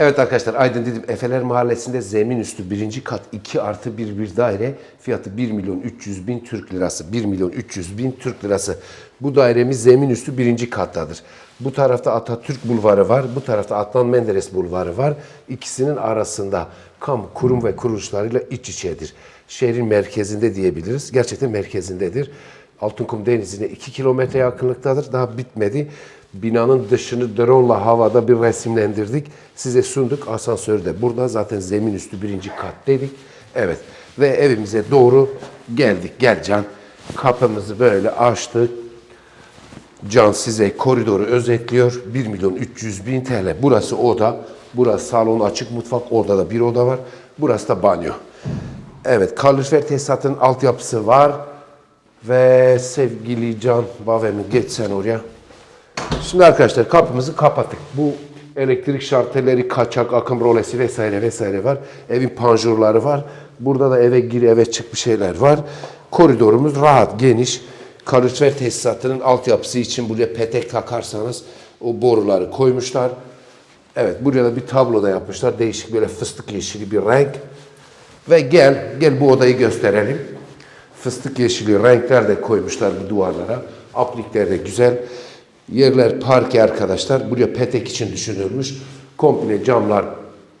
Evet arkadaşlar Aydın dedim Efeler Mahallesi'nde zemin üstü birinci kat 2 artı 1 bir daire fiyatı 1 milyon 300 bin Türk lirası. 1 milyon 300 bin Türk lirası. Bu dairemiz zemin üstü birinci kattadır. Bu tarafta Atatürk Bulvarı var. Bu tarafta Adnan Menderes Bulvarı var. İkisinin arasında kamu kurum ve kuruluşlarıyla iç içedir. Şehrin merkezinde diyebiliriz. Gerçekten merkezindedir. Altınkum Denizi'ne 2 kilometre yakınlıktadır. Daha bitmedi. Binanın dışını drone havada bir resimlendirdik. Size sunduk. Asansörde burada zaten zemin üstü birinci kat dedik. Evet. Ve evimize doğru geldik. Gel Can. Kapımızı böyle açtık. Can size koridoru özetliyor. 1 milyon 300 bin TL. Burası oda. Burası salon açık mutfak. Orada da bir oda var. Burası da banyo. Evet kalorifer tesisatının altyapısı var. Ve sevgili Can Bavemi geç sen oraya. Şimdi arkadaşlar kapımızı kapattık. Bu elektrik şarteleri, kaçak, akım rolesi vesaire vesaire var. Evin panjurları var. Burada da eve gir eve çık bir şeyler var. Koridorumuz rahat, geniş. Kalorifer tesisatının altyapısı için buraya petek takarsanız o boruları koymuşlar. Evet buraya da bir tablo da yapmışlar. Değişik böyle fıstık yeşili bir renk. Ve gel, gel bu odayı gösterelim. Fıstık yeşili renkler de koymuşlar bu duvarlara. Aplikler de güzel. Yerler parke arkadaşlar. Buraya petek için düşünülmüş. Komple camlar,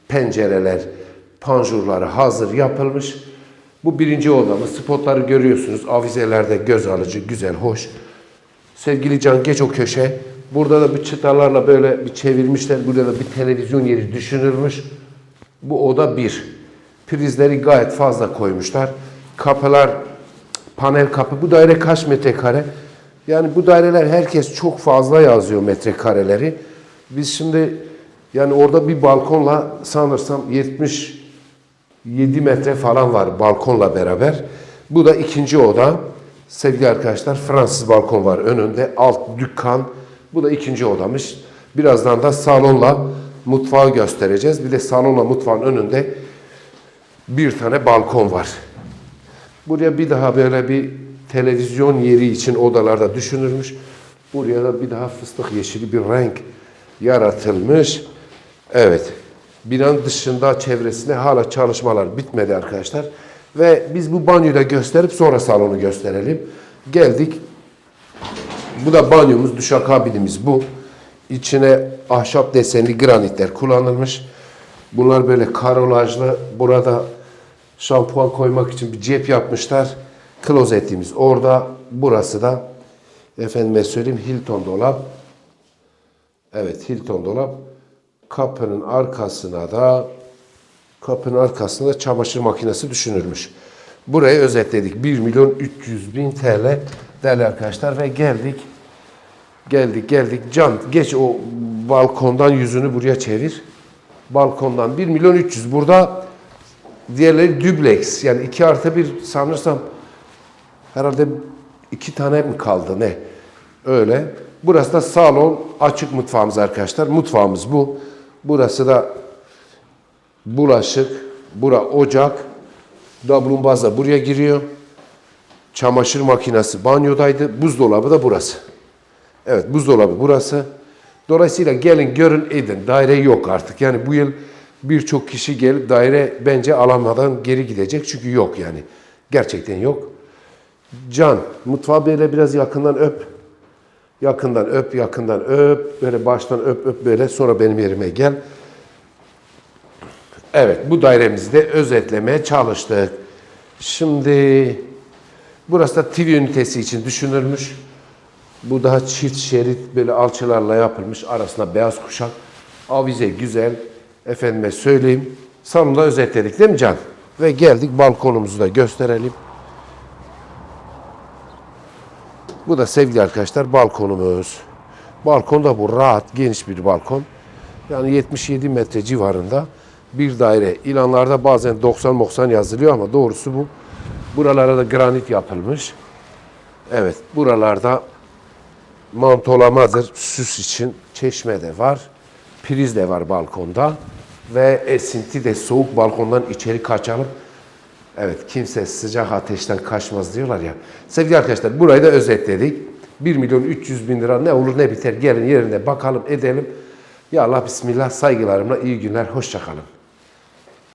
pencereler, panjurları hazır yapılmış. Bu birinci odamız. Spotları görüyorsunuz. Avizelerde göz alıcı, güzel, hoş. Sevgili Can geç o köşe. Burada da bir çıtalarla böyle bir çevirmişler. Burada da bir televizyon yeri düşünülmüş. Bu oda bir. Prizleri gayet fazla koymuşlar. Kapılar panel kapı. Bu daire kaç metrekare? Yani bu daireler herkes çok fazla yazıyor metrekareleri. Biz şimdi yani orada bir balkonla sanırsam 77 metre falan var balkonla beraber. Bu da ikinci oda. Sevgili arkadaşlar Fransız balkon var önünde. Alt dükkan. Bu da ikinci odamış. Birazdan da salonla mutfağı göstereceğiz. Bir de salonla mutfağın önünde bir tane balkon var. Buraya bir daha böyle bir televizyon yeri için odalarda düşünülmüş. Buraya da bir daha fıstık yeşili bir renk yaratılmış. Evet. Binanın dışında çevresinde hala çalışmalar bitmedi arkadaşlar. Ve biz bu banyoyu da gösterip sonra salonu gösterelim. Geldik. Bu da banyomuz, duşakabinimiz bu. İçine ahşap desenli granitler kullanılmış. Bunlar böyle karolajlı. Burada şampuan koymak için bir cep yapmışlar. Klozetimiz orada. Burası da efendime söyleyeyim Hilton dolap. Evet Hilton dolap. Kapının arkasına da kapının arkasında da çamaşır makinesi düşünülmüş. Burayı özetledik. 1 milyon 300 bin TL değerli arkadaşlar ve geldik. Geldik geldik. Can geç o balkondan yüzünü buraya çevir. Balkondan 1 milyon 300. Burada diğerleri dübleks. Yani 2 artı 1 sanırsam herhalde iki tane mi kaldı ne? Öyle. Burası da salon, açık mutfağımız arkadaşlar. Mutfağımız bu. Burası da bulaşık, bura ocak, davlumbaz da buraya giriyor. Çamaşır makinesi banyodaydı. Buzdolabı da burası. Evet buzdolabı burası. Dolayısıyla gelin görün edin. Daire yok artık. Yani bu yıl birçok kişi gelip daire bence alamadan geri gidecek. Çünkü yok yani. Gerçekten yok. Can, mutfağı böyle biraz yakından öp. Yakından öp, yakından öp. Böyle baştan öp, öp böyle. Sonra benim yerime gel. Evet, bu dairemizi de özetlemeye çalıştık. Şimdi burası da TV ünitesi için düşünülmüş. Bu daha çift şerit böyle alçılarla yapılmış. Arasında beyaz kuşak. Avize güzel. Efendime söyleyeyim. Salonda özetledik değil mi Can? Ve geldik balkonumuzu da gösterelim. Bu da sevgili arkadaşlar balkonumuz. Balkon da bu rahat, geniş bir balkon. Yani 77 metre civarında bir daire. İlanlarda bazen 90-90 yazılıyor ama doğrusu bu. Buralara da granit yapılmış. Evet, buralarda mantolamadır süs için. Çeşme de var. Priz de var balkonda. Ve esinti de soğuk balkondan içeri kaçalım. Evet kimse sıcak ateşten kaçmaz diyorlar ya. Sevgili arkadaşlar burayı da özetledik. 1 milyon 300 bin lira ne olur ne biter gelin yerine bakalım edelim. Ya Allah bismillah saygılarımla iyi günler. Hoşçakalın.